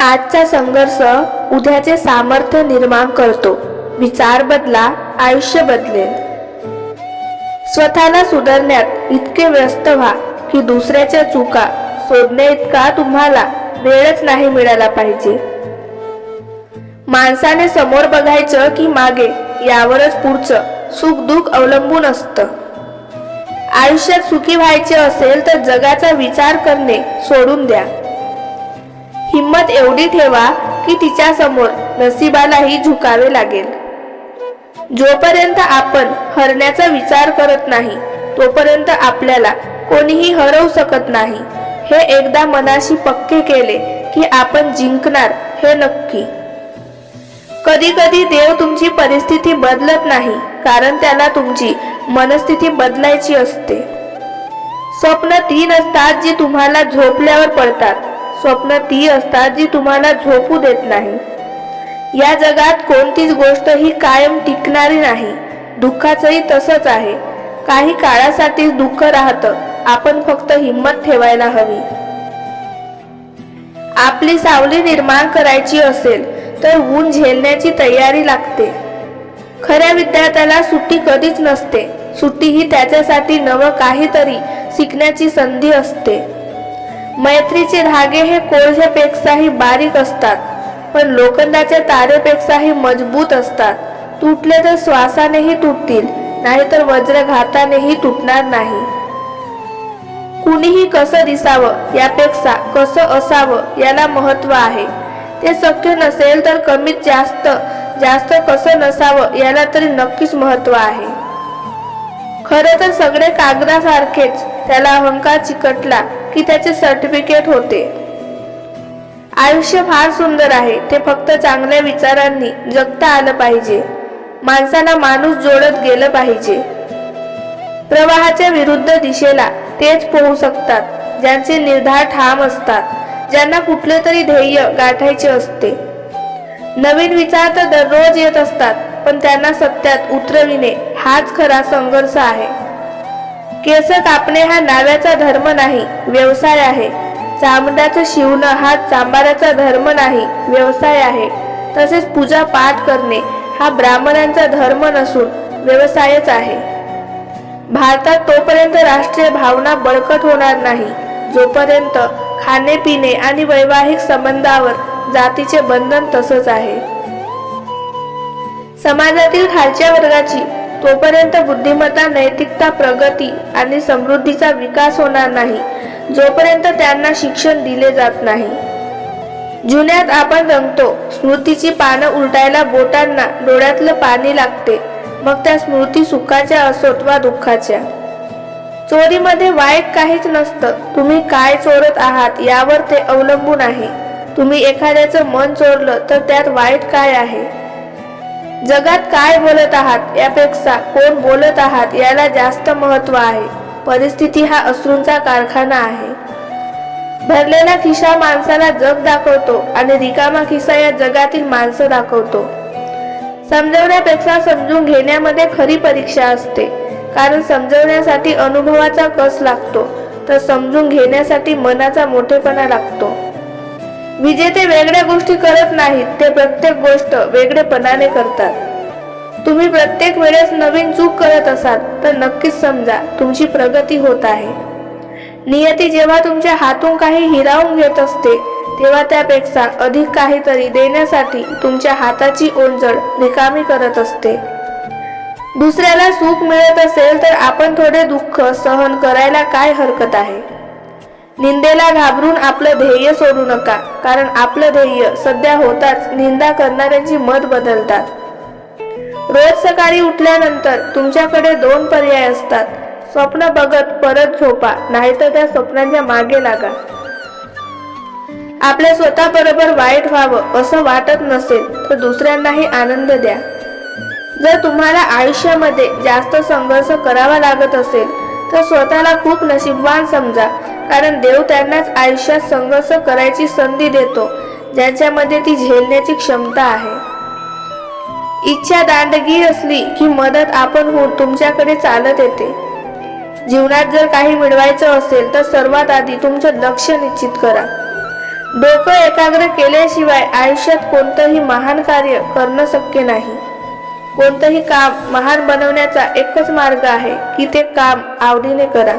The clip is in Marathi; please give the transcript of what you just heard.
आजचा संघर्ष उद्याचे सामर्थ्य निर्माण करतो. विचार बदला आयुष्य बदलेल. स्वतःला सुधारण्यात इतके व्यस्त व्हा की दुसऱ्याच्या चुका शोधण्या इतका तुम्हाला वेळच नाही मिळाला पाहिजे. माणसाने समोर बघायचं की मागे यावरच पुढचं सुख दुःख अवलंबून असतं. आयुष्यात सुखी व्हायचे असेल तर जगाचा विचार करणे सोडून द्या. हिम्मत एवढी ठेवा की तिच्या समोर नशिबालाही झुकावे लागेल. जोपर्यंत आपण हरण्याचा विचार करत नाही तोपर्यंत आपल्याला कोणीही हरवू शकत नाही. हे एकदा मनाशी पक्के केले की आपण जिंकणार हे नक्की. कधी कधी देव तुमची परिस्थिती बदलत नाही कारण त्याला तुमची मनस्थिती बदलायची असते. स्वप्न तीन असतात जी तुम्हाला झोपल्यावर पडतात. स्वप्न ती असतात जी तुम्हाला झोपू देत नाही. या जगात कोणतीच गोष्ट ही कायम टिकणारी नाही. दुःखाचंही तसंच आहे. काही काळासाठी दुःख राहतं. आपण फक्त हिंमत ठेवायला हवी. आपली सावली निर्माण करायची असेल तर ऊन झेलण्याची तयारी लागते. खऱ्या विद्यार्थ्याला सुट्टी कधीच नसते. सुट्टी ही त्याच्यासाठी नवं काहीतरी शिकण्याची संधी असते. मैत्रीचे धागे हे कोळशापेक्षाही बारीक असतात पण लोखंडाच्या तारेपेक्षाही मजबूत असतात. तुटले तर श्वासानेही तुटतील नाहीतर वज्रघातानेही तुटणार नाही. कुणीही कसं दिसावं यापेक्षा कसं असावं याला महत्त्व आहे. ते शक्य नसेल तर कमीत जास्त जास्त कसं नसावं याला तरी नक्कीच महत्त्व आहे. खरं तर सगळे कागदासारखेच त्याला अहंकार चिकटला. की त्याचे सर्टिफिकेट होते. आयुष्य फार सुंदर आहे. ते फक्त चांगल्या विचारांनी जगता आलं पाहिजे. माणसाला माणूस जोडत गेलं पाहिजे. प्रवाहाच्या विरुद्ध दिशेला तेच पोहू शकतात ज्यांचे निर्धार ठाम असतात ज्यांना कुठले तरी ध्येय गाठायचे असते. नवीन विचार तर दररोज येत असतात पण त्यांना सत्यात उतरविणे हाच खरा संघर्ष आहे. केस कापणे हा नाव्याचा धर्म नाही व्यवसाय आहे. चामड्याचं शिवणं हा चांबाराचा धर्म नाही व्यवसाय आहे. तसेच पूजा पाठ करणे हा ब्राह्मणांचा धर्म नसून व्यवसायच आहे. भारतात तोपर्यंत राष्ट्रीय भावना बळकट होणार नाही. जोपर्यंत खाणे पिणे आणि वैवाहिक संबंधावर जातीचे बंधन तसंच आहे. समाजातील खालच्या वर्गाची तोपर्यंत बुद्धिमत्ता नैतिकता प्रगती आणि समृद्धीचा विकास होणार नाही जोपर्यंत त्यांना शिक्षण दिले जात नाही. जुन्यात आपण रंगतो स्मृतीची पानं उलटायला बोटांना डोळ्यातलं पाणी लागते मग त्या स्मृती सुखाच्या असोत वा दुःखाच्या. चोरीमध्ये वाईट काहीच नसतं तुम्ही काय चोरत आहात यावर ते अवलंबून आहे. तुम्ही एखाद्याचं मन चोरलं तर त्यात वाईट काय आहे? जगात काय बोलत आहात यापेक्षा कोण बोलत आहात याला जास्त महत्त्व आहे. परिस्थिती हा अश्रूंचा कारखाना आहे. भरलेला खिसा माणसाला जग दाखवतो आणि रिकामा खिसा या जगातील माणसं दाखवतो. समजवण्यापेक्षा समजून घेण्यामध्ये खरी परीक्षा असते. कारण समजवण्यासाठी अनुभवाचा कस लागतो? तर समजून घेण्यासाठी मनाचा मोठेपणा लागतो. विजेते वेगळ्या गोष्टी करत नाहीत ते प्रत्येक गोष्ट वेगळेपणाने करतात. तुम्ही प्रत्येक वेळेस नवीन चूक करत असाल तर नक्कीच समजा तुमची प्रगती होत आहे. नियती जेव्हा तुमच्या हातून काही हिरावून घेत असते तेव्हा त्यापेक्षा अधिक काहीतरी देण्यासाठी तुमच्या हाताची ओंजळ रिकामी करत असते. दुसऱ्याला सुख मिळत असेल तर आपण थोडे दुःख सहन करायला काय हरकत आहे? निंदेला घाबरून आपलं ध्येय सोडू नका कारण आपलं ध्येय सध्या होताच निंदा करणाऱ्यांची मत बदलतात. रोज सकाळी उठल्यानंतर तुमच्याकडे दोन पर्याय असतात. स्वप्न बघत परत झोपा नाहीतर त्या स्वप्नांच्या मागे लागा. आपल्या स्वतः बरोबर वाईट व्हावं असं वाटत नसेल तर दुसऱ्यांनाही आनंद द्या. जर तुम्हाला आयुष्यामध्ये जास्त संघर्ष करावा लागत असेल तर स्वतःला खूप नशीबवान समजा. कारण देव त्यांनाच आयुष्यात संघर्ष करायची संधी देतो ज्यांच्यामध्ये ती झेलण्याची क्षमता आहे. इच्छा दांडगी असली की मदत आपण होऊन तुमच्याकडे चालत येते. जीवनात जर काही मिळवायचं असेल तर सर्वात आधी तुमचं लक्ष निश्चित करा. डोकं एकाग्र केल्याशिवाय आयुष्यात कोणतंही महान कार्य करणं शक्य नाही. कोणतंही काम महान बनवण्याचा एकच मार्ग आहे की ते काम आवडीने करा.